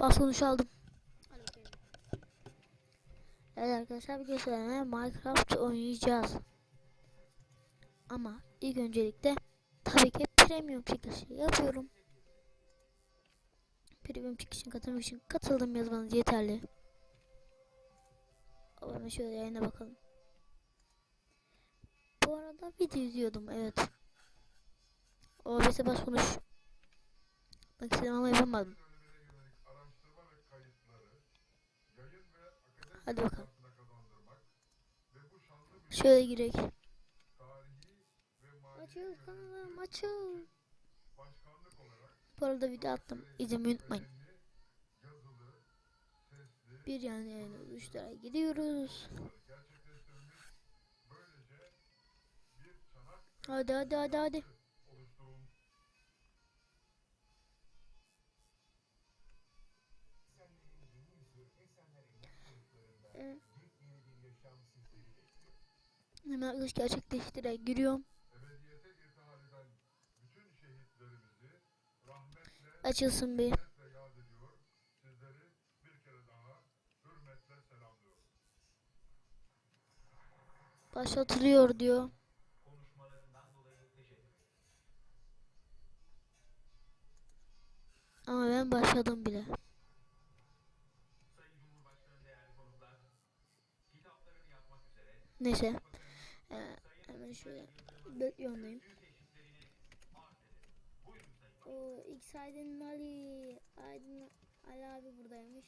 Bas konuş aldım. Evet arkadaşlar bir sizinle Minecraft oynayacağız. Ama ilk öncelikle tabii ki premium çekilişi yapıyorum. Premium çekilişine katılmak için katıldım yazmanız yeterli. Ama şöyle yayına bakalım. Bu arada video izliyordum evet. OBS'e bas konuş. Bak istedim ama yapamadım. Hadi bakalım. Şöyle girek. Açıl kanalım açıl. Bu arada video attım. İzlemeyi unutmayın. Bir yani yani oluşlara gidiyoruz. Hadi hadi hadi hadi. Hemen arkadaş gerçekleştire giriyorum. Açılsın bir. Başlatılıyor diyor. Ama ben başladım bile. Neyse. Hemen şöyle bekliyorum. O X Aydın Ali Aydın Ali abi buradaymış.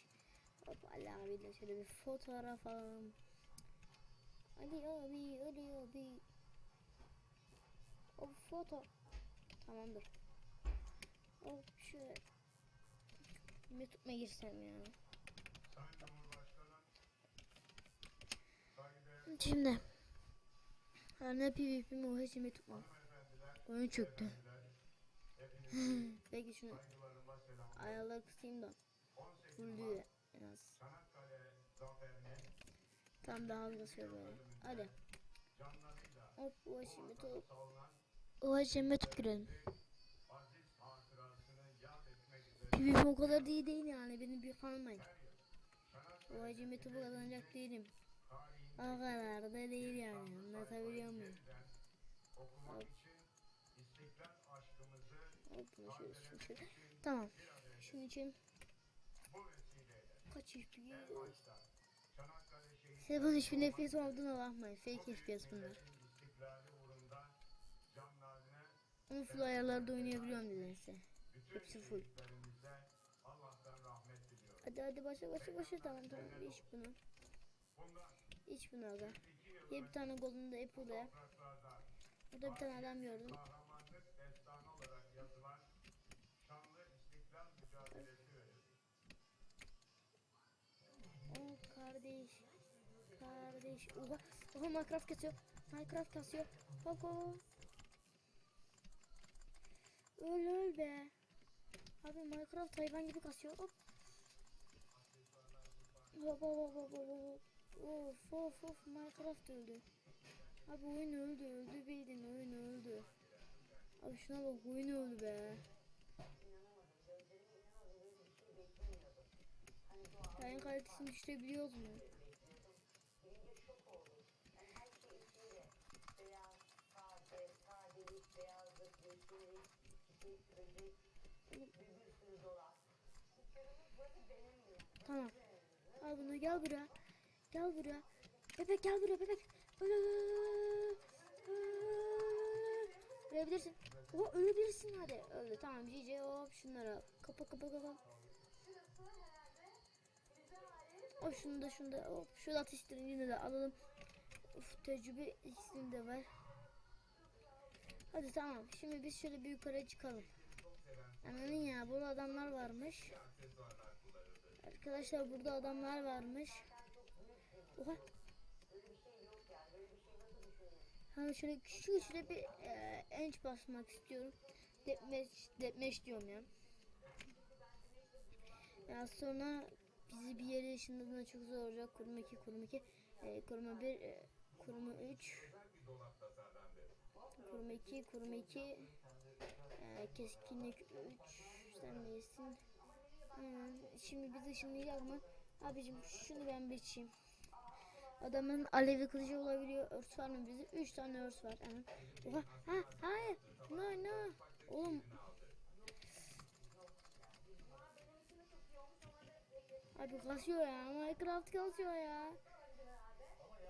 Hop Ali abiyle şöyle bir fotoğraf alalım. Ali abi Ali abi. O foto. Tamamdır. Hop şöyle. YouTube'a girsem ya. Şimdi. Ha, ne PvP mi o hiç YouTube mu? Oyun çöktü. Peki şunu ayarları kısayım da full diyor en az. Tam daha hızlı söylüyorum. Hadi. Hop ulaşım top. Ulaşım top girelim. PvP o kadar iyi değil yani beni bir kalmayın. Ulaşım topu kazanacak değilim. O kadar da değil yani anlatabiliyor Hop. Hop, bunu şöyle, şunu şöyle. Tamam. Şunun için kaç HP Size bunun hiçbir FPS olduğuna bakmayın. Fake FPS bunlar. Onu full ayarlarda oynayabiliyorum nedense. Hepsi full. Hadi hadi başla başla başla tamam tamam iç bunu. İç bunu aga. Ye bir tane apple de. Burada bir tane adam gördüm. Oh kardeş. Kardeş. Oha. Oha Minecraft kasıyor. Minecraft kasıyor. Hop. Öl öl be. Abi Minecraft hayvan gibi kasıyor. Hop hop hop hop hop hop. Of of of Minecraft öldü. Abi oyun öldü öldü bildin oyun öldü. Abi şuna bak oyun öldü be. Yayın kalitesini düşürebiliyoruz mu? Tamam. Al bunu gel buraya. Gel buraya. Bebek gel buraya bebek. Ölebilirsin. O ölebilirsin hadi. Öldü tamam GG hop şunlara. Kapa kapa kapa. Hop şunu da şunu da hop şu atış yine de alalım. Uf, tecrübe ikisini de var. Hadi tamam. Şimdi biz şöyle bir yukarı çıkalım. Ananın ya burada adamlar varmış. Arkadaşlar burada adamlar varmış. Oha. Hani şöyle küçük şöyle bir e, enç basmak istiyorum. Depmeş, depmeş diyorum ya. Ya sonra bizi bir yere ışınladığında çok zor olacak. Kuruma 2, kuruma 2, e, kuruma 1, e, kuruma 3, kuruma 2, kuruma 2, e, keskinlik 3, sen neysin? Aynen. Şimdi bizi ışınlayacak mı? Abicim şunu ben biçeyim. Adamın alevi kılıcı olabiliyor. Örs var mı bizi? 3 tane örs var. Hemen. Oha. Ha, hayır. No no. Oğlum. Abi kasıyor ya. Minecraft kasıyor ya.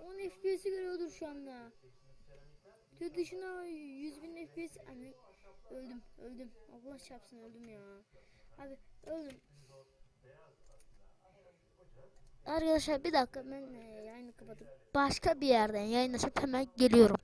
10 FPS görüyordur şu anda. Tüy dışına 100 bin FPS. Anne. Öldüm. Öldüm. Allah çarpsın öldüm ya. Abi öldüm. Arkadaşlar bir dakika ben e, yayını kapatıp başka bir yerden yayın açıp hemen geliyorum.